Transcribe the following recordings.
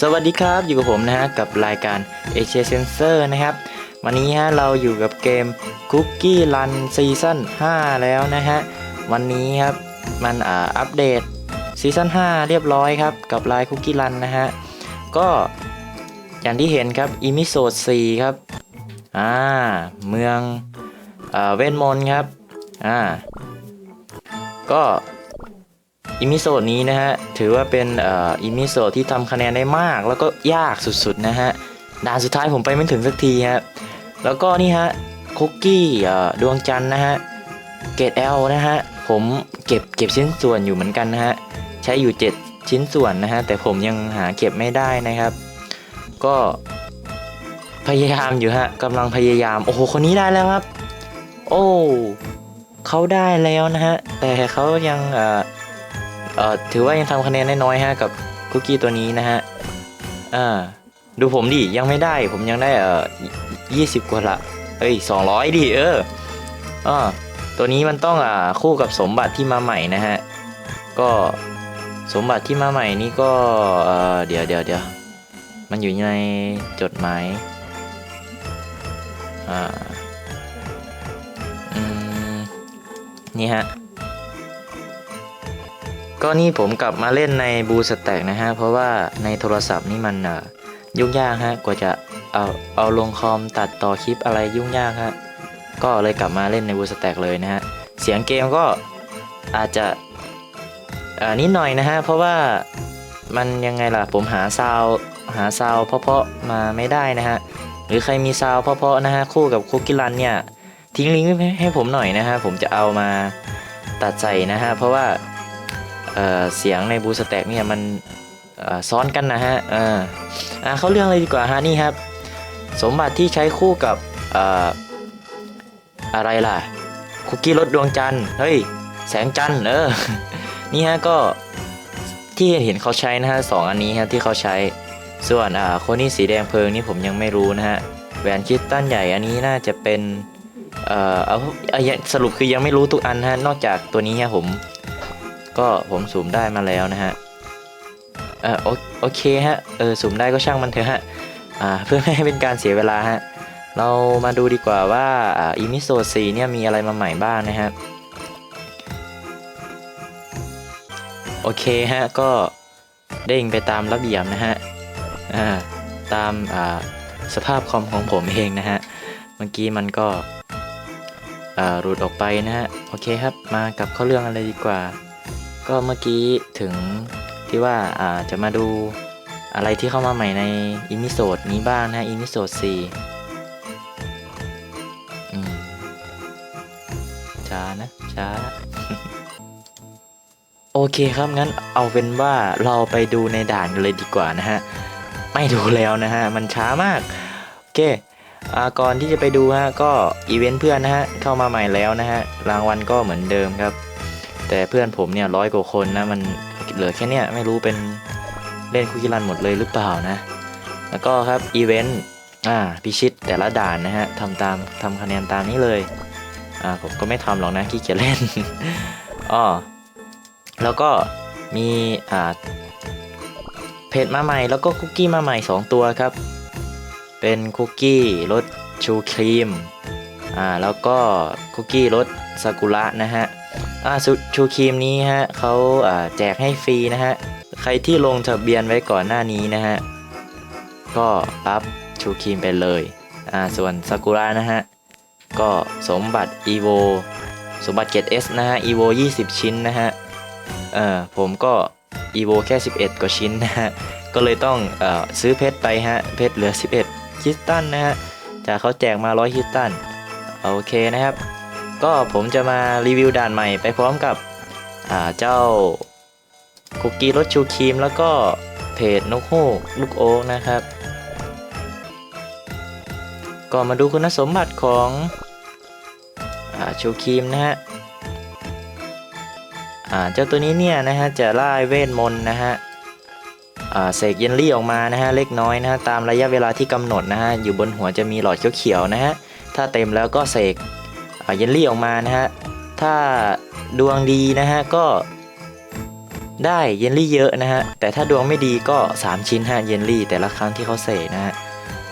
สวัสดีครับ อยู่กับผมนะฮะกับรายการ a s i a Sensor นะครับ วันนี้ฮะเราอยู่กับเกม Cookie Run Season 5 แล้วนะฮะ วันนี้ครับ มันอ่าอัปเดตซีซั่น5 เรียบร้อยครับ กับลาย Cookie Run นะฮะ ก็อย่างที่เห็นครับ e m i s o d 4ครับอ่าเมืองอ่าเวนมอนครับอ่าก็ อิมิโซดนี้นะฮะถือว่าเป็นอ่ออิมิโซดที่ทำคะแนนได้มาก แล้วก็ยากสุดๆนะฮะด่านสุดท้ายผมไปไม่ถึงสักทีฮะแล้วก็นี่ฮะคุกกี้ดวงจันทร์นะฮะเกรด L นะฮะผมเก็บเก็บชิ้นส่วนอยู่เหมือนกันนะฮะใช้อยู่ 7 ชิ้นส่วนนะฮะแต่ผมยังหาเก็บไม่ได้นะครับ ก็พยายามอยู่ฮะกำลังพยายาม โอ้โหคนนี้ได้แล้วครับ โอ้เขาได้แล้วนะฮะแต่เขายัง เอ่อถือว่ายังทำคะแนนได้น้อยฮะกับคุกกี้ตัวนี้นะฮะอ่าดูผมดิยังไม่ได้ผมยังได้เอ่อยี่สิบกว่าละเอ้ยสองร้อยดิเอออ่าตัวนี้มันต้องอ่าคู่กับสมบัติที่มาใหม่นะฮะก็สมบัติที่มาใหม่นี่ก็เอ่อเดี๋ยวเดี๋ยวเดี๋ยวมันอยู่ในจดหมายอ่าอืมนี่ฮะ ก็นี่ผมกลับมาเล่นในบูสแต็กนะฮะ เพราะว่าในโทรศัพท์นี่มันยุ่งยากฮะ กว่าจะเอาเอาลงคอมตัดต่อคลิปอะไรยุ่งยากฮะ ก็เลยกลับมาเล่นในบูสแต็กเลยนะฮะ เสียงเกมก็อาจจะอ่านิดหน่อยนะฮะ เพราะว่ามันยังไงล่ะ ผมหาซาวหาซาวเพาะๆมาไม่ได้นะฮะ หรือใครมีซาวเพาะๆนะฮะ คู่กับคุกกี้รันเนี่ย ทิ้งลิงก์ให้ผมหน่อยนะฮะ ผมจะเอามาตัดใส่นะฮะ เพราะว่า เสียงในบูสแต็กเนี่ยมันซ้อนกันนะฮะเอออะเข้าเรื่องเลยดีกว่าฮะนี่ครับ สมบัติที่ใช้คู่กับออะไรล่ะ คุกกี้รถดวงจันทร์เฮ้ยแสงจันทร์เออนี่ฮะก็ที่เห็นเขาใช้นะฮะสองอันนี้ฮะที่เขาใช้ส่วนอ่าคนนี้สีแดงเพลิงนี่ผมยังไม่รู้นะฮะแหวนคิสตัลใหญ่อันนี้น่าจะเป็นเอ่อเอาเอสรุปคือยังไม่รู้ทุกอันฮะนอกจากตัวนี้ฮะผม ก็ผมสุ่มได้มาแล้วนะฮะเออโอโอเคฮะเออสุ่มได้ก็ช่างมันเถอะฮะอ่าเพื่อไม่ให้เป็นการเสียเวลาฮะเรามาดูดีกว่าว่าอ่าอีมิโซซีเนี่ยมีอะไรมาใหม่บ้างนะฮะโอเคฮะก็เด้งไปตามระเบียบนะฮะอ่าตามอ่าสภาพคอมของผมเองนะฮะเมื่อกี้มันก็อ่าหลุดออกไปนะฮะโอเคครับมากับเข้าเรื่องอะไรดีกว่า ก็เมื่อกี้ถึงที่ว่าอ่าจะมาดูอะไรที่เข้ามาใหม่ในอิมิโซดนี้บ้างนะฮะอิมิโซด4อืมช้านะช้า โอเคครับงั้นเอาเป็นว่าเราไปดูในด่านกันเลยดีกว่านะฮะ ไม่ดูแล้วนะฮะ มันช้ามาก โอเคอก่อนที่จะไปดูฮะ ก็อีเวนต์เพื่อนนะฮะ เข้ามาใหม่แล้วนะฮะ รางวัลก็เหมือนเดิมครับ แต่เพื่อนผมเนี่ยร้อยกว่าคนนะมันเหลือแค่เนี้ยไม่รู้เป็นเล่นคุกกี้รันหมดเลยหรือเปล่านะ แล้วก็ครับอีเวนต์อ่าพิชิตแต่ละด่านนะฮะทำตามทำคะแนนตามนี้เลยอ่าผมก็ไม่ทำหรอกนะขี้เกียจเล่นอ้อแล้วก็มีอ่าเพจมาใหม่แล้วก็คุกกี้มาใหม่ 2 ตัวครับ เป็นคุกกี้รสชูครีมอ่าแล้วก็คุกกี้รสซากุระนะฮะ ชูชูครีมนี้ฮะเขาแจกให้ฟรีนะฮะ ใครที่ลงทะเบียนไว้ก่อนหน้านี้นะฮะ ก็รับชูครีมไปเลย อ่า ส่วนซากุระนะฮะ ก็สมบัติ EVO สมบัติเกรด S นะฮะ EVO 20 ชิ้นนะฮะ เอ่อผมก็ EVO แค่ 11 กว่าชิ้นนะฮะ ก็เลยต้องเอ่อซื้อเพชรไปฮะ เพชรเหลือ 11 คิสตันนะฮะ จากเขาแจกมา 100 คิสตัน โอเคนะครับ ก็ผมจะมารีวิวด่านใหม่ไปพร้อมกับเจ้าคุกกี้รสชูครีม แล้วก็เพจนกฮูกลูกโอ๊กนะครับ ก็มาดูคุณสมบัติของอชูครีมนะฮะเจ้าตัวนี้เนี่ยนะฮะจะไล่เวทมนต์นะฮะเสกเยลลี่ออกมานะฮะเล็กน้อยนะฮะตามระยะเวลาที่กำหนดนะฮะอยู่บนหัวจะมีหลอดเขียวๆนะฮะถ้าเต็มแล้วก็เสก เยลลี่ออกมานะฮะ ถ้าดวงดีนะฮะก็ได้เยลลี่เยอะนะฮะ แต่ถ้าดวงไม่ดีก็ 3 ชิ้นฮะเยลลี่ แต่ละครั้งที่เขาเสกนะฮะ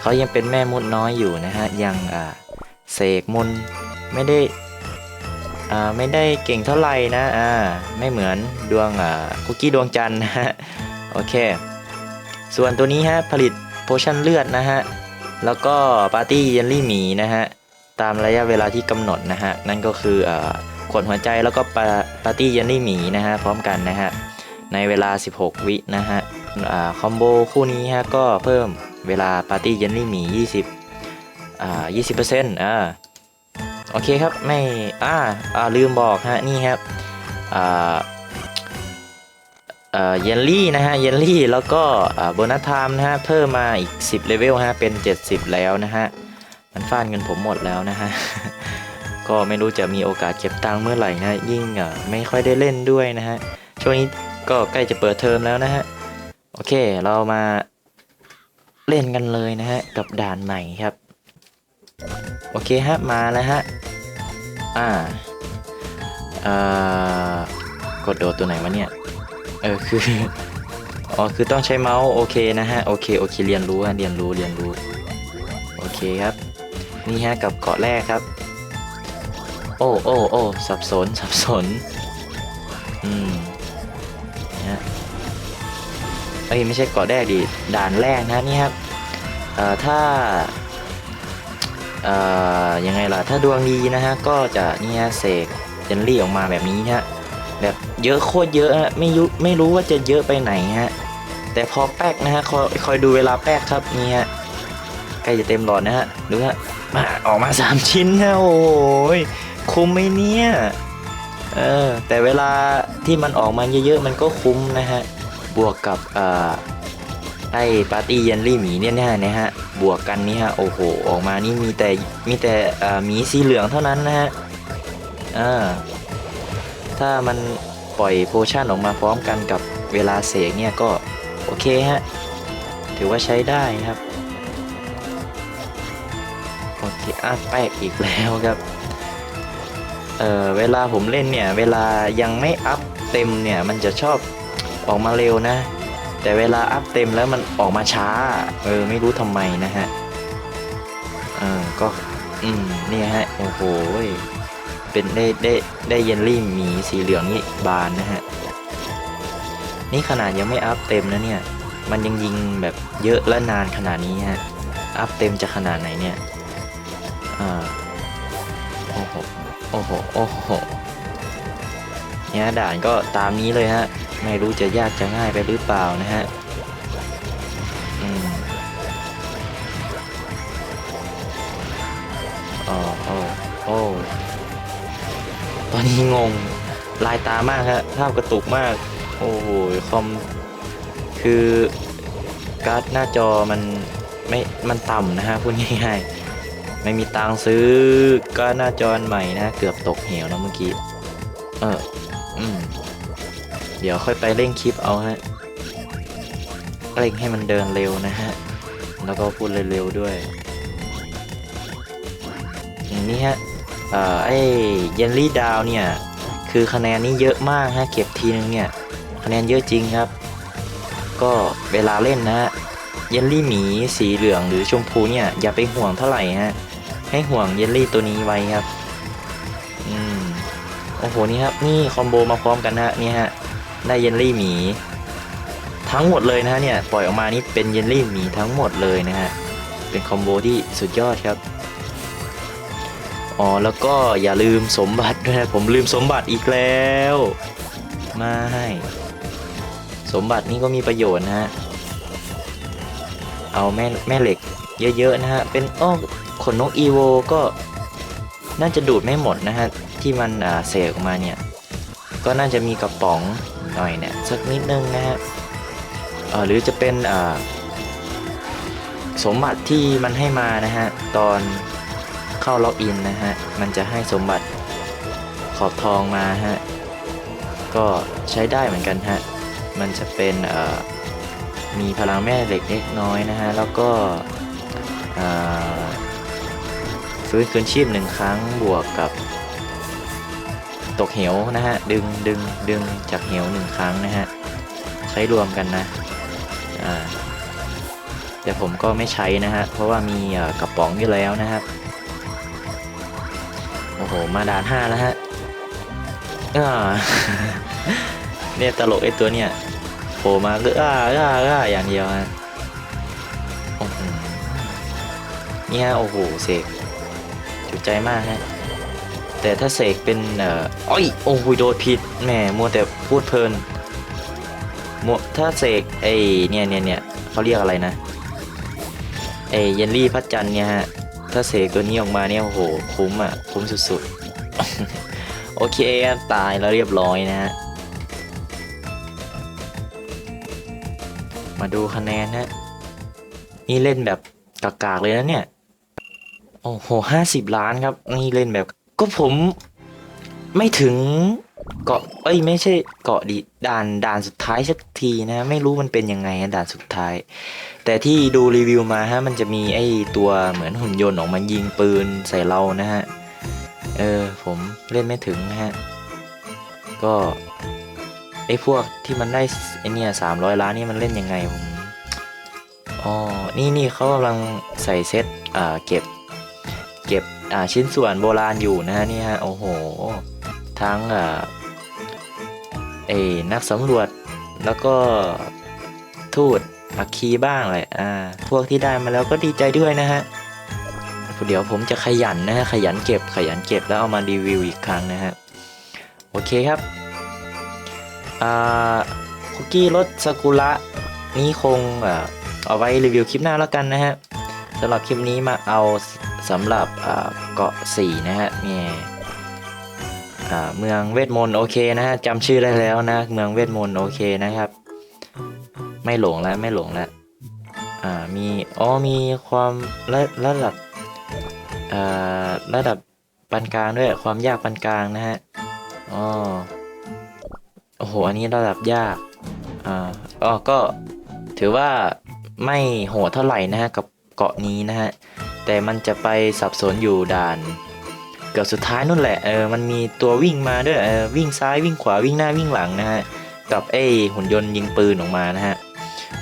เขายังเป็นแม่มดน้อยอยู่นะฮะ ยังอ่าเสกมนไม่ได้อ่าไม่ได้เก่งเท่าไหร่นะอ่าไม่เหมือนดวงอ่าคุกกี้ดวงจันทร์นะฮะโอเค ส่วนตัวนี้ฮะผลิตโพชั่นเลือดนะฮะ แล้วก็ปาร์ตี้เยลลี่หมีนะฮะ ตามระยะเวลาที่กำหนดนะฮะ นั่นก็คืออขวดหัวใจแล้วก็ปาปาร์ตี้เยลลี่หมีนะฮะ พร้อมกันนะฮะ ในเวลา 16 วินะฮะคอมโบคู่นี้ฮะก็เพิ่มเวลาปาร์ตี้เยลลี่หมี 20อ่า20%อ่าโอเคครับไม่อ่าอ่าลืมบอกฮะนี่ครับอ่าเอ่อเยลลี่นะฮะเยลลี่แล้วก็โบนัสไทม์นะฮะเพิ่มมาอีก 10เลเวลฮะเป็น 70 แล้วนะฮะ มันฟาดเงินผมหมดแล้วนะฮะ ก็ไม่รู้จะมีโอกาสเก็บตังค์เมื่อไหร่นะ ยิ่งอะไม่ค่อยได้เล่นด้วยนะฮะ ช่วงนี้ก็ใกล้จะเปิดเทอมแล้วนะฮะ โอเค เรามาเล่นกันเลยนะฮะ กับด่านใหม่ครับ โอเคฮะ มาแล้วฮะ อ่าอ่อกดโดดตัวไหนวะเนี่ย เออ คือ อ๋อ คือต้องใช้เมาส์ โอเคนะฮะ โอเค โอเค เรียนรู้ฮะ เรียนรู้ เรียนรู้ โอเคครับ นี่ฮะกับเกาะแรกครับ โอ้โอ้โอ้สับสนสับสน อืมนะฮะเอ้ยไม่ใช่เกาะแรกดิด่านแรกนะนี่ครับเอ่อถ้าเอ่อยังไงล่ะถ้าดวงดีนะฮะก็จะนี่ฮะเสกเจนลี่ออกมาแบบนี้ฮะแบบเยอะโคตรเยอะฮะไม่ยุไม่รู้ว่าจะเยอะไปไหนฮะแต่พอแป๊กนะฮะคอยคอยดูเวลาแป๊กครับนี่ฮะ ใกล้จะเต็มหลอดนะฮะดูฮะมาออกมา 3 ชิ้นฮะโอ้ยคุ้มไหมเนี่ยเออแต่เวลาที่มันออกมาเยอะๆ มันก็คุ้มนะฮะ บวกกับอ่าไอ้ปาร์ตี้เยนลี่หมีเนี่ยนะนะฮะ บวกกันนี่ฮะ โอ้โห ออกมานี่มีแต่มีแต่อ่าหมีสีเหลืองเท่านั้นนะฮะอ่าถ้ามันปล่อยโพชั่นออกมาพร้อมกันกับเวลาเสกเนี่ยก็โอเคฮะ ถือว่าใช้ได้ครับ อเคอะแปกอีกแล้วครับ เออเวลาผมเล่นเนี่ย เวลายังไม่อัพเต็มเนี่ย มันจะชอบออกมาเร็วนะ แต่เวลาอัพเต็มแล้วมันออกมาช้า เออ ไม่รู้ทำไมนะฮะ เออ ก็ อืม นี่ฮะ โอ้โห เป็นได้ได้ได้เยลลี่หมีสีเหลืองนี่บานนะฮะ นี่ขนาดยังไม่อัพเต็มนะเนี่ย มันยังยิงแบบเยอะและนานขนาดนี้ฮะ อัพเต็มจะขนาดไหนเนี่ย อ่าโอ้โหโอ้โหโอ้โหเนี่ยด่านก็ตามนี้เลยฮะ ไม่รู้จะยากจะง่ายไปหรือเปล่านะฮะอืมอ๋อโอ้โอ้ตอนนี้งงลายตามากฮะภาพกระตุกมาก โอ้โหคอมคือการ์ดหน้าจอมันไม่มันต่ำนะฮะพูดง่ายๆ ไม่มีตังซื้อการ์ดหน้าจอใหม่นะ เกือบตกเหวนะเมื่อกี้ เออ อืม เดี๋ยวค่อยไปเร่งคลิปเอาฮะ เร่งให้มันเดินเร็วนะฮะ แล้วก็พูดเร็วๆด้วย อย่างนี้ฮะ เอ่อ ไอเยนลี่ดาวเนี่ย คือคะแนนนี่เยอะมากฮะ เก็บทีนึงเนี่ย คะแนนเยอะจริงครับ ก็เวลาเล่นนะฮะเยลลี่หมีสีเหลืองหรือชมพูเนี่ยอย่าไปห่วงเท่าไหร่ฮะ ให้ห่วงเยลลี่ตัวนี้ไว้ครับ อืม โอ้โห นี่ครับ นี่คอมโบมาพร้อมกันนะนี่ฮะ ได้เยลลี่หมี ทั้งหมดเลยนะฮะเนี่ย ปล่อยออกมานี่เป็นเยลลี่หมีทั้งหมดเลยนะฮะ เป็นคอมโบที่สุดยอดครับ อ๋อ แล้วก็อย่าลืมสมบัติด้วยนะ ผมลืมสมบัติอีกแล้ว ไม่สมบัตินี่ก็มีประโยชน์นะฮะ เอาแม่แม่เหล็กเยอะๆนะฮะ เป็นอ้อ ขนนกอีโวก็น่าจะดูดไม่หมดนะฮะ ที่มันเสกออกมาเนี่ย ก็น่าจะมีกระป๋องหน่อยเนี่ยสักนิดนึงนะฮะหรือจะเป็นสมบัติที่มันให้มานะฮะ ตอนเข้าล็อกอินนะฮะ มันจะให้สมบัติขอบทองมาฮะ ก็ใช้ได้เหมือนกันฮะ มันจะเป็นมีพลังแม่เหล็กเล็กน้อยนะฮะ แล้วก็ ฟื้นคืนชีพหนึ่งครั้งบวกกับ ตกเหวนะฮะ ดึงดึงดึงจากเหวหนึ่งครั้งนะฮะ ใช้รวมกันนะอ่าแต่ผมก็ไม่ใช้นะฮะ เพราะว่ามีกระป๋องอยู่แล้วนะครับ โอ้โห มาด่านห้าแล้วฮะเนี่ยตลกไอ้ตัวเนี่ยโผล่มาก็อ้าอ้าอ้าอย่างเดียวฮะโอ้โหนี่ฮะ โอ้โห เสก จุใจมากฮะแต่ถ้าเสกเป็นเอ่ออ้อยโอ้โหโดนผิดแหมมัวแต่พูดเพลินมัวถ้าเสกไอ้เนี่ยเนี่ยเนี่ยเขาเรียกอะไรนะไอ้เยนลี่พัดจันเนี่ยฮะถ้าเสกตัวนี้ออกมาเนี่ยโอ้โหคุ้มอะคุ้มสุดๆ โอเคตายแล้วเรียบร้อยนะฮะมาดูคะแนนฮะนี่เล่นแบบกากๆเลยนะเนี่ย โอ้โหห้าสิบล้านครับ นี่เล่นแบบ ก็ผมไม่ถึงเกาะเอ้ยไม่ใช่เกาะดิด่านด่านสุดท้ายสักทีนะ ไม่รู้มันเป็นยังไงอะด่านสุดท้าย แต่ที่ดูรีวิวมาฮะมันจะมีไอตัวเหมือนหุ่นยนต์ออกมายิงปืนใส่เรานะฮะ เออผมเล่นไม่ถึงนะฮะ ก็ไอพวกที่มันได้ไอเนี่ยสามร้อยล้านนี่มันเล่นยังไงผมอ๋อนี่นี่เขากำลังใส่เซตอ่าเก็บ เก็บชิ้นส่วนโบราณอยู่นะฮะนี่ฮะโอ้โห ทั้งอ่าเอนักสำรวจแล้วก็ทูตอัคคีบ้างแหละอ่าพวกที่ได้มาแล้วก็ดีใจด้วยนะฮะเดี๋ยวผมจะขยันนะฮะขยันเก็บขยันเก็บแล้วเอามารีวิวอีกครั้งนะฮะโอเคครับอ่าคุกกี้รสซากุระนี้คงเอาไว้รีวิวคลิปหน้าแล้วกันนะฮะสำหรับคลิปนี้มาเอา สำหรับเกาะสี่นะฮะเนี่เมืองเวทมนต์โอเคนะฮะจำชื่อได้แล้วนะ เมืองเวทมนต์โอเคนะครับ ไม่หลงแล้วไม่หลงแล้วมีอ๋อมีความระระดับระดับปานกลางด้วยความยากปานกลางนะฮะอ๋อโอ้โหอันนี้ระดับยากอ่าอ๋อก็ถือว่าไม่โหดเท่าไหร่นะฮะกับเกาะนี้นะฮะ แต่มันจะไปสับสนอยู่ด่าน เกือบสุดท้ายนู่นแหละเออมันมีตัววิ่งมาด้วยเออวิ่งซ้ายวิ่งขวาวิ่งหน้าวิ่งหลังนะฮะกับไอ้หุ่นยนต์ยิงปืนออกมานะฮะ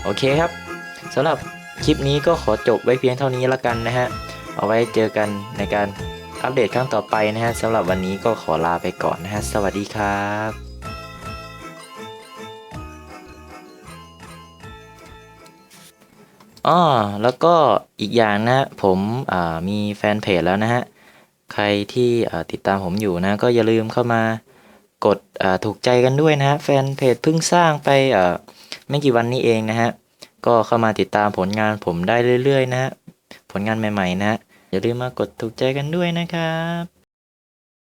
โอเคครับสำหรับคลิปนี้ก็ขอจบไว้เพียงเท่านี้ละกันนะฮะเอาไว้เจอกันในการอัปเดตครั้งต่อไปนะฮะสำหรับวันนี้ก็ขอลาไปก่อนนะฮะสวัสดีครับ อ้อแล้วก็อีกอย่างนะผมมีแฟนเพจแล้วนะฮะ ใครที่ติดตามผมอยู่นะ ก็อย่าลืมเข้ามากดถูกใจกันด้วยนะฮะ แฟนเพจเพิ่งสร้างไปไม่กี่วันนี้เองนะฮะ ก็เข้ามาติดตามผลงานผมได้เรื่อยๆ นะฮะ ผลงานใหม่ๆ นะฮะอย่าลืมมากดถูกใจกันด้วยนะครับ